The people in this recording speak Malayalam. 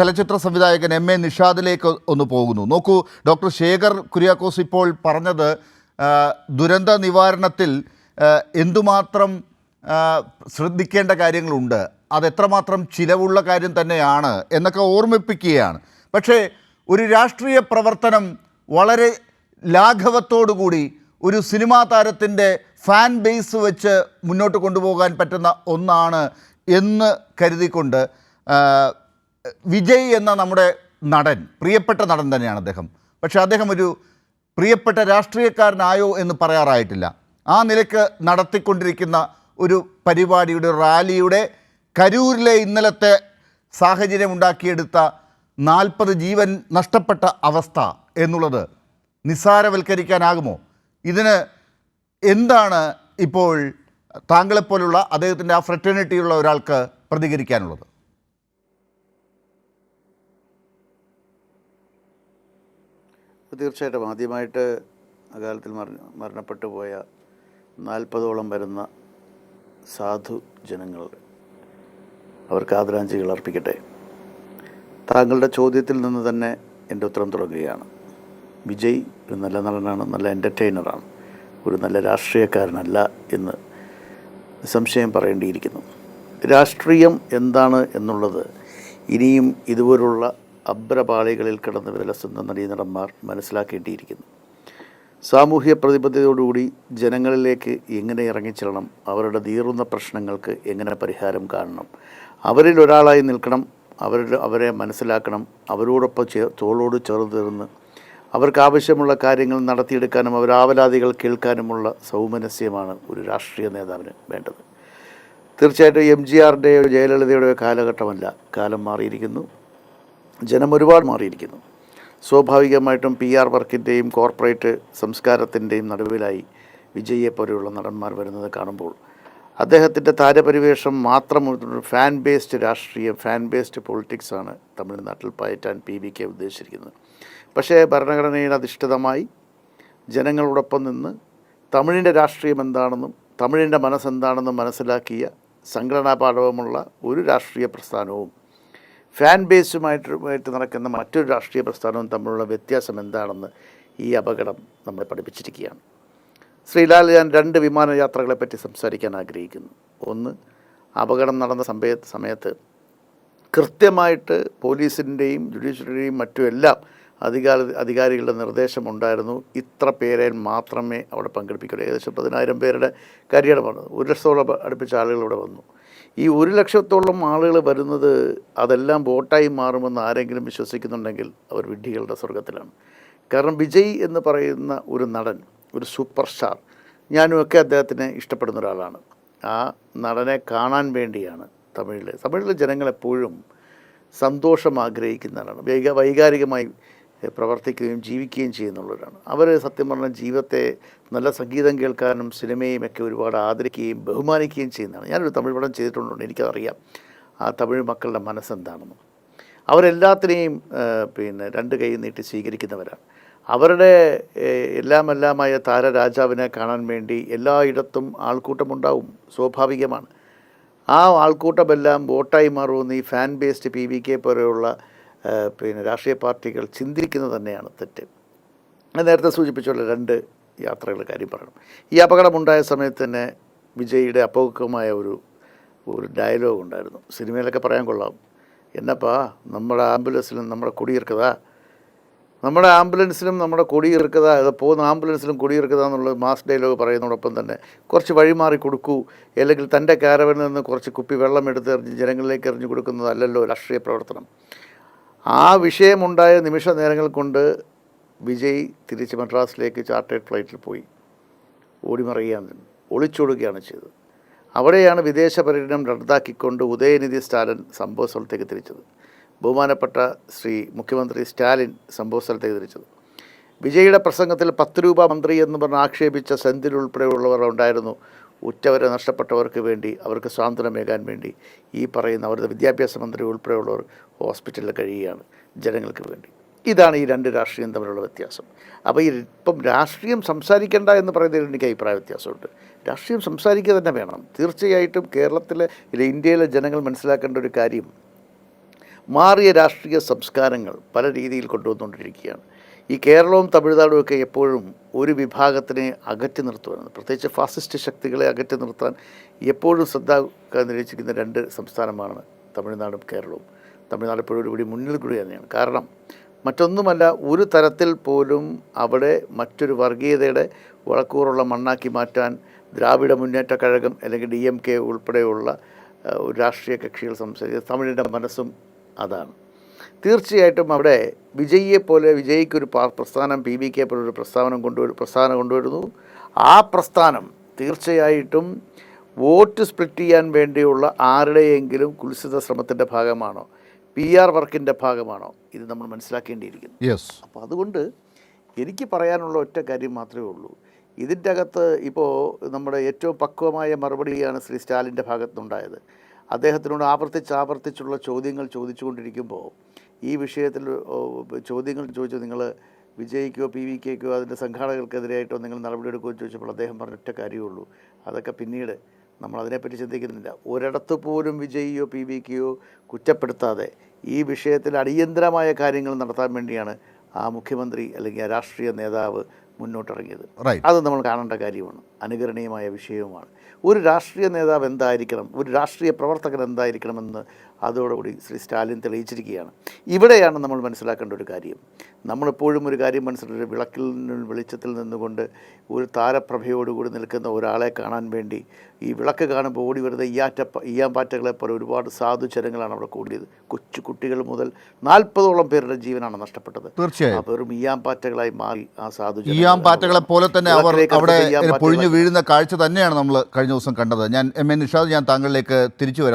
ചലച്ചിത്ര സംവിധായകൻ എം എ നിഷാദിലേക്ക് ഒന്ന് പോകുന്നു. നോക്കൂ ഡോക്ടർ ശേഖർ കുര്യാക്കോസ് ഇപ്പോൾ പറഞ്ഞത് ദുരന്ത നിവാരണത്തിൽ എന്തുമാത്രം ശ്രദ്ധിക്കേണ്ട കാര്യങ്ങളുണ്ട്. അതെത്രമാത്രം ചിലവുള്ള കാര്യം തന്നെയാണ് എന്നൊക്കെ ഓർമ്മിപ്പിക്കുകയാണ്. പക്ഷേ ഒരു രാഷ്ട്രീയ പ്രവർത്തനം വളരെ ലാഘവത്തോടുകൂടി ഒരു സിനിമാ താരത്തിന്റെ ഫാൻ ബേസ് വെച്ച് മുന്നോട്ട് കൊണ്ടുപോകാൻ പറ്റുന്ന ഒന്നാണ് എന്ന് കരുതിക്കൊണ്ട് വിജയ് എന്ന നമ്മുടെ നടൻ പ്രിയപ്പെട്ട നടൻ തന്നെയാണ് അദ്ദേഹം. പക്ഷേ അദ്ദേഹം ഒരു പ്രിയപ്പെട്ട രാഷ്ട്രീയക്കാരനായോ എന്ന് പറയാറായിട്ടില്ല. ആ നിലയ്ക്ക് നടത്തിക്കൊണ്ടിരിക്കുന്ന ഒരു പരിപാടിയുടെ റാലിയുടെ കരൂരിലെ ഇന്നലത്തെ സാഹചര്യം ഉണ്ടാക്കിയെടുത്ത നാൽപ്പത് ജീവൻ നഷ്ടപ്പെട്ട അവസ്ഥ എന്നുള്ളത് നിസ്സാരവൽക്കരിക്കാനാകുമോ? ഇതിന് എന്താണ് ഇപ്പോൾ താങ്കളെപ്പോലുള്ള അദ്ദേഹത്തിന്റെ ആ ഫ്രറ്റേണിറ്റിയുള്ള ഒരാൾക്ക് പ്രതികരിക്കാനുള്ളത്? തീർച്ചയായിട്ടും ആദ്യമായിട്ട് അകാലത്തിൽ മരണ മരണപ്പെട്ടു പോയ നാൽപ്പതോളം വരുന്ന സാധു ജനങ്ങൾ അവർക്ക് ആദരാഞ്ജലികൾ അർപ്പിക്കട്ടെ. താങ്കളുടെ ചോദ്യത്തിൽ നിന്ന് തന്നെ എന്റെ ഉത്തരം തുടങ്ങുകയാണ്. വിജയ് ഒരു നല്ല നടനാണ് നല്ല എന്റർടൈനറാണ് ഒരു നല്ല രാഷ്ട്രീയക്കാരനല്ല എന്ന് സംശയം പറയേണ്ടിയിരിക്കുന്നു. രാഷ്ട്രീയം എന്താണ് എന്നുള്ളത് ഇനിയും ഇതുപോലുള്ള അബ്രപാളികളിൽ കിടന്ന് വിലസുന്ന നടീനടന്മാർ മനസ്സിലാക്കേണ്ടിയിരിക്കുന്നു. സാമൂഹ്യ പ്രതിബദ്ധതയോടുകൂടി ജനങ്ങളിലേക്ക് എങ്ങനെ ഇറങ്ങിച്ചെല്ലണം? അവരുടെ തീറുന്ന പ്രശ്നങ്ങൾക്ക് എങ്ങനെ പരിഹാരം കാണണം? അവരിൽ ഒരാളായി നിൽക്കണം അവരുടെ അവരെ മനസ്സിലാക്കണം അവരോടൊപ്പം ചേ തോളോട് ചേർന്ന് തീർന്ന് അവർക്ക് ആവശ്യമുള്ള കാര്യങ്ങൾ നടത്തിയെടുക്കാനും അവരാവലാതികൾ കേൾക്കാനുമുള്ള സൗമനസ്യമാണ് ഒരു രാഷ്ട്രീയ നേതാവിന് വേണ്ടത്. തീർച്ചയായിട്ടും എം ജി ആറിന്റെയോ ജയലളിതയുടെയോ കാലഘട്ടമല്ല. കാലം മാറിയിരിക്കുന്നു. ജനം ഒരുപാട് മാറിയിരിക്കുന്നു. സ്വാഭാവികമായിട്ടും പി ആർ വർക്കിന്റെയും കോർപ്പറേറ്റ് സംസ്കാരത്തിന്റെയും നടുവിലായി വിജയെ പോലെയുള്ള നടന്മാർ വരുന്നത് കാണുമ്പോൾ അദ്ദേഹത്തിന്റെ താരപരിവേഷം മാത്രം ഫാൻ ബേസ്ഡ് രാഷ്ട്രീയം ഫാൻ ബേസ്ഡ് പൊളിറ്റിക്സാണ് തമിഴ്നാട്ടിൽ പയറ്റാൻ പി വി കെ ഉദ്ദേശിച്ചിരിക്കുന്നത്. പക്ഷേ ഭരണഘടനയിൽ അധിഷ്ഠിതമായി ജനങ്ങളോടൊപ്പം നിന്ന് തമിഴിന്റെ രാഷ്ട്രീയം എന്താണെന്നും തമിഴിന്റെ മനസ്സെന്താണെന്നും മനസ്സിലാക്കിയ സംഘടനാ പാഠവുമുള്ള ഒരു രാഷ്ട്രീയ പ്രസ്ഥാനവും ഫാൻ ബേസുമായിട്ട് നടക്കുന്ന മറ്റൊരു രാഷ്ട്രീയ പ്രസ്ഥാനവും തമ്മിലുള്ള വ്യത്യാസം എന്താണെന്ന് ഈ അപകടം നമ്മളെ പഠിപ്പിച്ചിരിക്കുകയാണ്. ശ്രീലാൽ ഞാൻ രണ്ട് വിമാനയാത്രകളെപ്പറ്റി സംസാരിക്കാൻ ആഗ്രഹിക്കുന്നു. ഒന്ന് അപകടം നടന്ന സമയ സമയത്ത് കൃത്യമായിട്ട് പോലീസിന്റെയും ജുഡീഷ്യറിയുടെയും മറ്റും എല്ലാം അധികാര അധികാരികളുടെ നിർദ്ദേശം ഉണ്ടായിരുന്നു ഇത്ര പേരെ മാത്രമേ അവിടെ പങ്കെടുപ്പിക്കുള്ളൂ. ഏകദേശം പതിനായിരം പേരുടെ കരിയർ ഒരു ലക്ഷത്തോളം അടുപ്പിച്ച ആളുകൾ ഇവിടെ വന്നു. ഈ ഒരു ലക്ഷത്തോളം ആളുകൾ വരുന്നത് അതെല്ലാം വോട്ടായി മാറുമെന്ന് ആരെങ്കിലും വിശ്വസിക്കുന്നുണ്ടെങ്കിൽ അവർ വിഡ്ഢികളുടെ സ്വർഗത്തിലാണ് കാരണം വിജയ് എന്ന് പറയുന്ന ഒരു നടൻ ഒരു സൂപ്പർ സ്റ്റാർ ഞാനുമൊക്കെ അദ്ദേഹത്തിനെ ഇഷ്ടപ്പെടുന്ന ഒരാളാണ്. ആ നടനെ കാണാൻ വേണ്ടിയാണ് തമിഴിലെ തമിഴിലെ ജനങ്ങളെപ്പോഴും സന്തോഷം ആഗ്രഹിക്കുന്നതാണ് വൈക വൈകാരികമായി പ്രവർത്തിക്കുകയും ജീവിക്കുകയും ചെയ്യുന്നുള്ളവരാണ്. അവർ സത്യം പറഞ്ഞാൽ ജീവിതത്തെ നല്ല സംഗീതം കേൾക്കാനും സിനിമയും ഒക്കെ ഒരുപാട് ആദരിക്കുകയും ബഹുമാനിക്കുകയും ചെയ്യുന്നതാണ്. ഞാനൊരു തമിഴ് പടം ചെയ്തിട്ടുണ്ടുണ്ട് എനിക്കതറിയാം. ആ തമിഴ് മക്കളുടെ മനസ്സെന്താണെന്ന്. അവരെല്ലാത്തിനെയും പിന്നെ രണ്ട് കൈ നീട്ടി സ്വീകരിക്കുന്നവരാണ്. അവരുടെ എല്ലാം എല്ലാമെല്ലാമായ താരരാജാവിനെ കാണാൻ വേണ്ടി എല്ലായിടത്തും ആൾക്കൂട്ടമുണ്ടാവും സ്വാഭാവികമാണ്. ആ ആൾക്കൂട്ടമെല്ലാം വോട്ടായി മാറുമെന്ന് ഈ fan based P V K പോലെയുള്ള പിന്നെ രാഷ്ട്രീയ പാർട്ടികൾ ചിന്തിക്കുന്നത് തന്നെയാണ് തെറ്റ്. ഞാൻ നേരത്തെ സൂചിപ്പിച്ചുള്ള രണ്ട് യാത്രകളുടെ കാര്യം പറയണം. ഈ അപകടമുണ്ടായ സമയത്ത് തന്നെ വിജയിയുടെ അപൂർവമായ ഒരു ഒരു ഡയലോഗ് ഉണ്ടായിരുന്നു. സിനിമയിലൊക്കെ പറയാൻ കൊള്ളാം. എന്നപ്പാ നമ്മുടെ ആംബുലൻസിലും നമ്മുടെ കൊടിയിറക്കതാ? നമ്മുടെ ആംബുലൻസിലും നമ്മുടെ കൊടിയിറക്കുക അത് പോകുന്ന ആംബുലൻസിലും കൊടിയിറക്കുക എന്നുള്ള മാസ് ഡയലോഗ് പറയുന്നതോടൊപ്പം തന്നെ കുറച്ച് വഴിമാറി കൊടുക്കൂ. അല്ലെങ്കിൽ തന്റെ കാരവനിൽ നിന്ന് കുറച്ച് കുപ്പി വെള്ളം എടുത്ത് എറിഞ്ഞ് ജനങ്ങളിലേക്ക് എറിഞ്ഞു കൊടുക്കുന്നതല്ലല്ലോ രാഷ്ട്രീയ പ്രവർത്തനം. ആ വിഷയമുണ്ടായ നിമിഷ നേരങ്ങൾ കൊണ്ട് വിജയ് തിരിച്ച് മദ്രാസിലേക്ക് ചാർട്ടേഡ് ഫ്ലൈറ്റിൽ പോയി. ഓടിമറിയാൻ നിന്നു ഒളിച്ചോടുകയാണ് ചെയ്തത്. അവിടെയാണ് വിദേശ പര്യടനം റദ്ദാക്കിക്കൊണ്ട് ഉദയനിധി സ്റ്റാലിൻ സംഭവ സ്ഥലത്തേക്ക് തിരിച്ചത്. ബഹുമാനപ്പെട്ട ശ്രീ മുഖ്യമന്ത്രി സ്റ്റാലിൻ സംഭവ സ്ഥലത്തേക്ക് തിരിച്ചത്. വിജയുടെ പ്രസംഗത്തിൽ പത്ത് രൂപ മന്ത്രി എന്ന് പറഞ്ഞ് ആക്ഷേപിച്ച സെന്തിൽ ഉൾപ്പെടെയുള്ളവർ ഉണ്ടായിരുന്നു. ഉറ്റവരെ നഷ്ടപ്പെട്ടവർക്ക് വേണ്ടി അവർക്ക് സ്വാതന്ത്ര്യമേകാൻ വേണ്ടി ഈ പറയുന്ന അവരുടെ വിദ്യാഭ്യാസ മന്ത്രി ഉൾപ്പെടെയുള്ളവർ ഹോസ്പിറ്റലിൽ കഴിയുകയാണ് ജനങ്ങൾക്ക് വേണ്ടി. ഇതാണ് ഈ രണ്ട് രാഷ്ട്രീയം തമ്മിലുള്ള വ്യത്യാസം. അപ്പോൾ ഈ ഇപ്പം രാഷ്ട്രീയം സംസാരിക്കേണ്ട എന്ന് പറയുന്നതിൽ എനിക്ക് അഭിപ്രായ വ്യത്യാസമുണ്ട്. രാഷ്ട്രീയം സംസാരിക്കുക തന്നെ വേണം. തീർച്ചയായിട്ടും കേരളത്തിലെ ഇന്ത്യയിലെ ജനങ്ങൾ മനസ്സിലാക്കേണ്ട ഒരു കാര്യം മാറിയ രാഷ്ട്രീയ സംസ്കാരങ്ങൾ പല രീതിയിൽ കൊണ്ടുവന്നുകൊണ്ടിരിക്കുകയാണ്. ഈ കേരളവും തമിഴ്നാടും ഒക്കെ എപ്പോഴും ഒരു വിഭാഗത്തിനെ അകറ്റി നിർത്തുവാനാണ്. പ്രത്യേകിച്ച് ഫാസിസ്റ്റ് ശക്തികളെ അകറ്റി നിർത്താൻ എപ്പോഴും ശ്രദ്ധ നിരീക്ഷിക്കുന്ന രണ്ട് സംസ്ഥാനമാണ് തമിഴ്നാടും കേരളവും. തമിഴ്നാട് എപ്പോഴും ഒരുപടി മുന്നിൽ കൂടി തന്നെയാണ്. കാരണം മറ്റൊന്നുമല്ല ഒരു തരത്തിൽ പോലും അവിടെ മറ്റൊരു വർഗീയതയുടെ വളക്കൂറുള്ള മണ്ണാക്കി മാറ്റാൻ ദ്രാവിഡ മുന്നേറ്റ കഴകം അല്ലെങ്കിൽ ഡി എം കെ ഉൾപ്പെടെയുള്ള രാഷ്ട്രീയ കക്ഷികൾ സംസാരിക്കുന്നത് തമിഴിന്റെ മനസ്സും അതാണ്. തീർച്ചയായിട്ടും അവിടെ വിജയിയെപ്പോലെ വിജയിക്കൊരു പ്രസ്ഥാനം പി ബി കെ പോലെ ഒരു പ്രസ്ഥാനം കൊണ്ടുവരും പ്രസ്ഥാനം കൊണ്ടുവരുന്നു. ആ പ്രസ്ഥാനം തീർച്ചയായിട്ടും വോട്ട് സ്പ്ലിറ്റ് ചെയ്യാൻ വേണ്ടിയുള്ള ആരുടെയെങ്കിലും കുൽസിത ശ്രമത്തിന്റെ ഭാഗമാണോ പി ആർ വർക്കിന്റെ ഭാഗമാണോ ഇത് നമ്മൾ മനസ്സിലാക്കേണ്ടിയിരിക്കുന്നു. യെസ് അപ്പോൾ അതുകൊണ്ട് എനിക്ക് പറയാനുള്ള ഒറ്റ കാര്യം മാത്രമേ ഉള്ളൂ. ഇതിന്റെ അകത്ത് ഇപ്പോൾ നമ്മുടെ ഏറ്റവും പക്വമായ മറുപടിയാണ് ശ്രീ സ്റ്റാലിന്റെ ഭാഗത്തുനിന്നുണ്ടായത്. അദ്ദേഹത്തിനോട് ആവർത്തിച്ച് ആവർത്തിച്ചുള്ള ചോദ്യങ്ങൾ ചോദിച്ചുകൊണ്ടിരിക്കുമ്പോൾ ഈ വിഷയത്തിൽ ചോദ്യങ്ങൾ ചോദിച്ചു നിങ്ങൾ വിജയിക്കോ പി വി കെക്കോ അതിന്റെ സംഘാടകർക്കെതിരായിട്ടോ നിങ്ങൾ നടപടിയെടുക്കുമോ ചോദിച്ചപ്പോൾ അദ്ദേഹം പറഞ്ഞ ഒറ്റ കാര്യമുള്ളൂ. അതൊക്കെ പിന്നീട് നമ്മൾ അതിനെപ്പറ്റി ചിന്തിക്കുന്നില്ല. ഒരിടത്ത് പോലും വിജയിയോ പി വി കെയോ കുറ്റപ്പെടുത്താതെ ഈ വിഷയത്തിൽ അടിയന്തരമായ കാര്യങ്ങൾ നടത്താൻ വേണ്ടിയാണ് ആ മുഖ്യമന്ത്രി അല്ലെങ്കിൽ ആ രാഷ്ട്രീയ നേതാവ് മുന്നോട്ടിറങ്ങിയത്. അത് നമ്മൾ കാണേണ്ട കാര്യമാണ്. അനുകരണീയമായ വിഷയവുമാണ്. ഒരു രാഷ്ട്രീയ നേതാവ് എന്തായിരിക്കണം? ഒരു രാഷ്ട്രീയ പ്രവർത്തകൻ എന്തായിരിക്കണമെന്ന് അതോടുകൂടി ശ്രീ സ്റ്റാലിൻ തെളിയിച്ചിരിക്കുകയാണ്. ഇവിടെയാണ് നമ്മൾ മനസ്സിലാക്കേണ്ട ഒരു കാര്യം. നമ്മളെപ്പോഴും ഒരു കാര്യം മനസ്സിലാക്കി വിളക്കിൽ നിന്നും വെളിച്ചത്തിൽ നിന്നുകൊണ്ട് ഒരു താരപ്രഭയോടുകൂടി നിൽക്കുന്ന ഒരാളെ കാണാൻ വേണ്ടി ഈ വിളക്ക് കാണുമ്പോൾ ഓടി വരുന്ന ഈയാറ്റ ഈയാമ്പാറ്റകളെ പോലെ ഒരുപാട് സാധു സാധുചരങ്ങളാണ് അവിടെ കൂടിയത്. കൊച്ചു കുട്ടികൾ മുതൽ നാൽപ്പതോളം പേരുടെ ജീവനാണ് നഷ്ടപ്പെട്ടത്. തീർച്ചയായും. വെറും ഈയാമ്പാറ്റകളായി മാറി ആ സാധു ഈയാം പാറ്റകളെ പോലെ തന്നെ അവർ അവിടെ പൊഴിഞ്ഞു വീഴുന്ന കാഴ്ച തന്നെയാണ് നമ്മൾ കഴിഞ്ഞ ദിവസം കണ്ടത്. ഞാൻ എം എ നിഷാദ് ഞാൻ താങ്കളിലേക്ക് തിരിച്ചു വരാം.